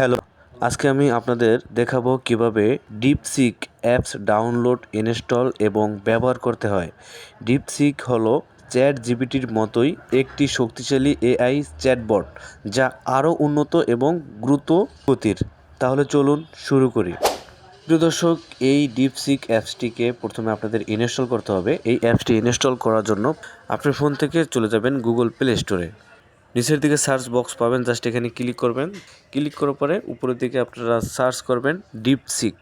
Hello, আজকে আমি আপনাদের দেখাবো কীভাবে ডিপসিক অ্যাপস ডাউনলোড ইনস্টল এবং ব্যবহার করতে হয়। ডিপসিক হলো চ্যাট জিবিটির মতোই একটি শক্তিশালী এআই চ্যাটবট যা আরও উন্নত এবং দ্রুত গতির। তাহলে চলুন শুরু করি। প্রিয় দর্শক, এই ডিপসিক অ্যাপসটিকে প্রথমে আপনাদের ইনস্টল করতে হবে। এই অ্যাপসটি ইনস্টল করার জন্য আপনার ফোন থেকে চলে যাবেন গুগল প্লে স্টোরে নিচের দিকে সার্চ বক্স পাবেন জাস্ট এখানে ক্লিক করবেন। ক্লিক করার পরে উপরের দিকে আপনারা সার্চ করবেন ডিপসিক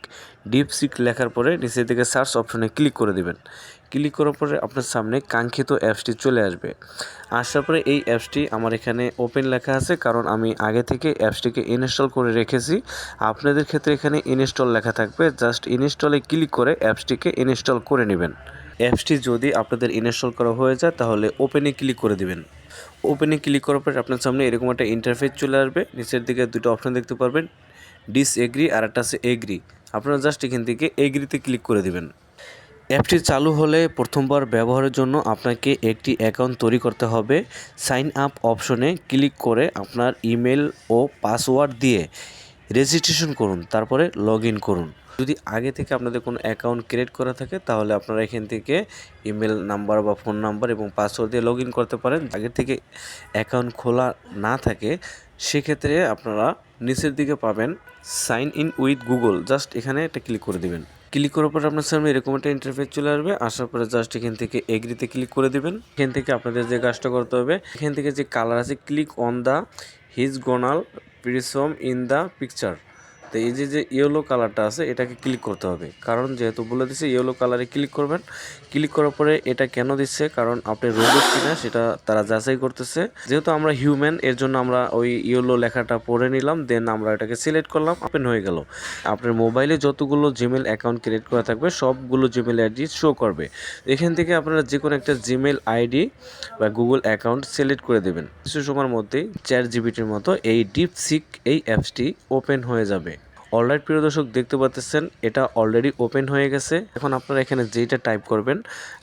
ডিপসিক লেখার পরে নিচের দিকে সার্চ অপশনে ক্লিক করে দিবেন। ক্লিক করার পরে আপনার সামনে কাঙ্ক্ষিত অ্যাপসটি চলে আসবে। আসার পরে এই অ্যাপসটি আমার এখানে ওপেন লেখা আছে, কারণ আমি আগে থেকে অ্যাপসটিকে ইনস্টল করে রেখেছি। আপনাদের ক্ষেত্রে এখানে ইনস্টল লেখা থাকবে জাস্ট ইনস্টলে ক্লিক করে অ্যাপসটিকে ইনস্টল করে নেবেন। অ্যাপসটি যদি আপনাদের ইনস্টল করা হয়ে যায়, তাহলে ওপেনে ক্লিক করে দিবেন। ওপেনে ক্লিক করার পর আপনার সামনে এরকম একটা ইন্টারফেস চলে আসবে। নিচের দিকে দুটো অপশন দেখতে পারবেন ডিস এগ্রি আর একটা আছে এগ্রি আপনারা জাস্ট এখান থেকে এগ্রিতে ক্লিক করে দেবেন। অ্যাপটি চালু হলে প্রথমবার ব্যবহারের জন্য আপনাকে একটি অ্যাকাউন্ট তৈরি করতে হবে। সাইন আপ অপশনে ক্লিক করে আপনার ইমেল ও পাসওয়ার্ড দিয়ে রেজিস্ট্রেশন করুন, তারপরে লগ করুন। যদি আগে থেকে আপনাদের কোনো অ্যাকাউন্ট ক্রিয়েট করা থাকে, তাহলে আপনারা এখান থেকে ইমেল নাম্বার বা ফোন নাম্বার এবং পাসওয়ার্ড দিয়ে লগ করতে পারেন। আগে থেকে অ্যাকাউন্ট খোলা না থাকে, সেক্ষেত্রে আপনারা নিচের দিকে পাবেন sign in with Google just এখানে একটা ক্লিক করে দিবেন। ক্লিক করার পর আপনার সামনে এরকম একটা ইন্টারফেস চলে আসবে। আসার পরে জাস্ট এখান থেকে এগ্রিতে ক্লিক করে দিবেন। এখান থেকে আপনাদের যে কাজটা করতে হবে, এখান থেকে যে কালার আছে click on the hexagonal prism in the picture তো এই যে যে ইয়েলো কালারটা আছে, এটাকে ক্লিক করতে হবে। কারণ যেহেতু বলে দিচ্ছে ইয়েলো কালারে ক্লিক করবেন। ক্লিক করার পরে এটা কেন দিচ্ছে? কারণ আপনি রোবট কিনা, সেটা তারা যাচাই করতেছে। যেহেতু আমরা হিউম্যান এর জন্য আমরা ওই ইয়েলো লেখাটা পড়ে নিলাম দেন আমরা এটাকে সিলেক্ট করলাম ওপেন হয়ে গেল। আপনার মোবাইলে যতগুলো জিমেল অ্যাকাউন্ট ক্রিয়েট করা থাকবে, সবগুলো জিমেল আইডি শো করবে। এখান থেকে আপনারা যে কোনো একটা জিমেল আইডি বা গুগল অ্যাকাউন্ট সিলেক্ট করে দেবেন। কিছু সময়ের মধ্যেই চার জিবিটির মতো এই ডিপসিক এই অ্যাপসটি ওপেন হয়ে যাবে। অলরাইট প্রিয় দর্শক, দেখতে পাচ্ছেন এটা অলরেডি ওপেন হয়ে গেছে। এখন আপনারা এখানে যেইটা টাইপ করবেন,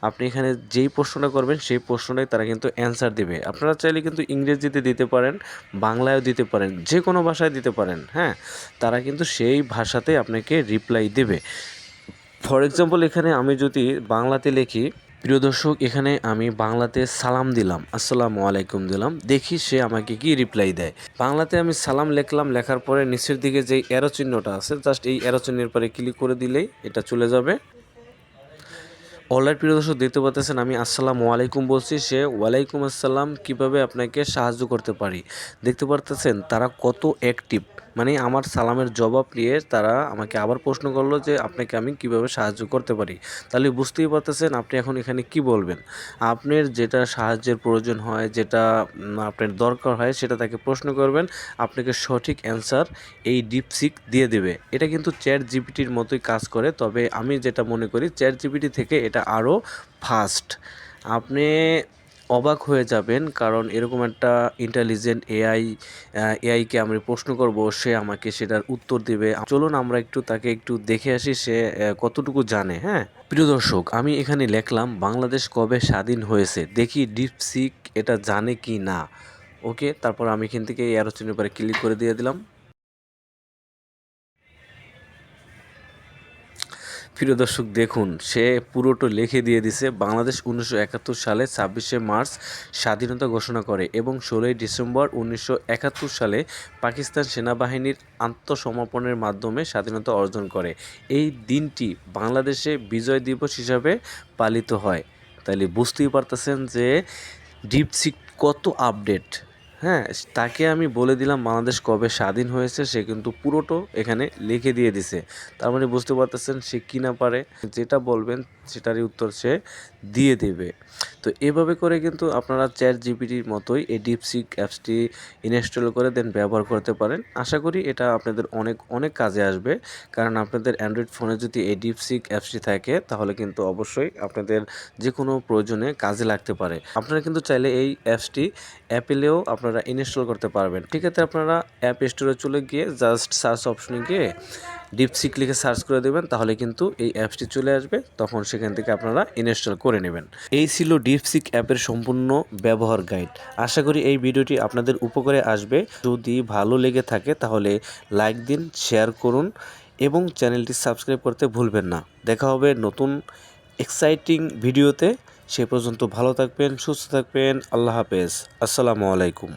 আপনি এখানে যেই প্রশ্নটা করবেন, সেই প্রশ্নটাই তারা কিন্তু অ্যান্সার দিবে। আপনারা চাইলে কিন্তু ইংরেজিতে দিতে পারেন, বাংলায়ও দিতে পারেন যে কোনো ভাষায় দিতে পারেন হ্যাঁ? তারা কিন্তু সেই ভাষাতে আপনাকে রিপ্লাই দেবে। ফর এক্সাম্পল, এখানে আমি যদি বাংলাতে লিখি প্রিয় দর্শক, এখানে আমি বাংলাতে সালাম দিলাম, আসসালামু আলাইকুম দিলাম। দেখি সে আমাকে কি রিপ্লাই দেয়। বাংলাতে আমি সালাম লিখলাম, লেখার পরে নিচের দিকে যে অ্যারো চিহ্নটা আছে জাস্ট এই অ্যারো চিহ্নের পরে ক্লিক করে দিলেই এটা চলে যাবে। অনলাইন প্রিয় দর্শক দেখতে পাচ্ছেন আমি আসসালামু আলাইকুম বলছি, সে ওয়ালাইকুম আসসালাম কীভাবে আপনাকে সাহায্য করতে পারি? দেখতে পারতেছেন তারা কত অ্যাক্টিভ মানে আমার সালামের জবাব নিয়ে তারা আমাকে আবার প্রশ্ন করল যে আপনাকে আমি কীভাবে সাহায্য করতে পারি? তাহলে বুঝতেই পারতেছেন আপনি এখন এখানে কি বলবেন? আপনার যেটা সাহায্যের প্রয়োজন হয়, যেটা আপনার দরকার হয় সেটা তাকে প্রশ্ন করবেন, আপনাকে সঠিক অ্যান্সার এই ডিপসিক দিয়ে দেবে। এটা কিন্তু চ্যাট জিপিটির মতোই কাজ করে, তবে আমি যেটা মনে করি চ্যাট জিপিটি থেকে এটা আরও ফাস্ট আপনি অবাক হয়ে যাবেন, কারণ এরকম একটা ইন্টেলিজেন্ট এআই এআইকে আমি প্রশ্ন করব, সে আমাকে সেটার উত্তর দেবে। চলুন আমরা একটু তাকে একটু দেখে আসি, সে কতটুকু জানে হ্যাঁ? প্রিয় দর্শক, আমি এখানে লিখলাম, বাংলাদেশ কবে স্বাধীন হয়েছে? দেখি ডিপসিক এটা জানে কি না? ওকে, তারপর আমি এখান থেকে এই আলোচনার পরে ক্লিক করে দিয়ে দিলাম। প্রিয় দর্শক, দেখুন, সে পুরোটা লিখে দিয়ে দিছে, বাংলাদেশ উনিশশো একাত্তর সালে ছাব্বিশে মার্চ স্বাধীনতা ঘোষণা করে এবং ষোলোই ডিসেম্বর উনিশশো একাত্তর সালে পাকিস্তান সেনাবাহিনীর আত্মসমর্পণের মাধ্যমে স্বাধীনতা অর্জন করে। এই দিনটি বাংলাদেশে বিজয় দিবস হিসাবে পালিত হয়। তাহলে বুঝতেই পারতেছেন যে ডিপসিক কত আপডেট। হ্যাঁ তাকে আমি বলে দিলাম বাংলাদেশ কবে স্বাধীন হয়েছে, সে কিন্তু পুরোটো এখানে লিখে দিয়ে দিছে। তার মানে বুঝতে পারতেছেন সে কি না পারে। যেটা বলবেন সেটারই উত্তর সে দিয়ে দেবে। তো এভাবে করে কিন্তু আপনারা চ্যাট জিপিটির মতোই এই ডিপসিক অ্যাপসটি ইনস্টল করে দেন, ব্যবহার করতে পারেন। আশা করি এটা আপনাদের অনেক অনেক কাজে আসবে। কারণ আপনাদের অ্যান্ড্রয়েড ফোনে যদি এই ডিপসিক অ্যাপসটি থাকে, তাহলে কিন্তু অবশ্যই আপনাদের যে কোনো প্রয়োজনে কাজে লাগতে পারে। আপনারা কিন্তু চাইলে এই অ্যাপসটি অ্যাপেলেও আপনারা ইনস্টল করতে পারবেন। ঠিক আছে, আপনারা অ্যাপ স্টোরে চলে গিয়ে জাস্ট সার্চ অপশনে গিয়ে ডিপসিক লিখে সার্চ করে দেবেন, তাহলে কিন্তু এই অ্যাপসটি চলে আসবে। তখন সেখান থেকে আপনারা ইনস্টল করে নেবেন। এই ছিল ডিপসিক অ্যাপের সম্পূর্ণ ব্যবহার গাইড আশা করি এই ভিডিওটি আপনাদের উপকারে আসবে। যদি ভালো লেগে থাকে, তাহলে লাইক দিন শেয়ার করুন এবং চ্যানেলটি সাবস্ক্রাইব করতে ভুলবেন না। দেখা হবে নতুন এক্সাইটিং ভিডিওতে সে পর্যন্ত ভালো থাকবেন, সুস্থ থাকবেন। আল্লাহ হাফেজ। আসসালামু আলাইকুম।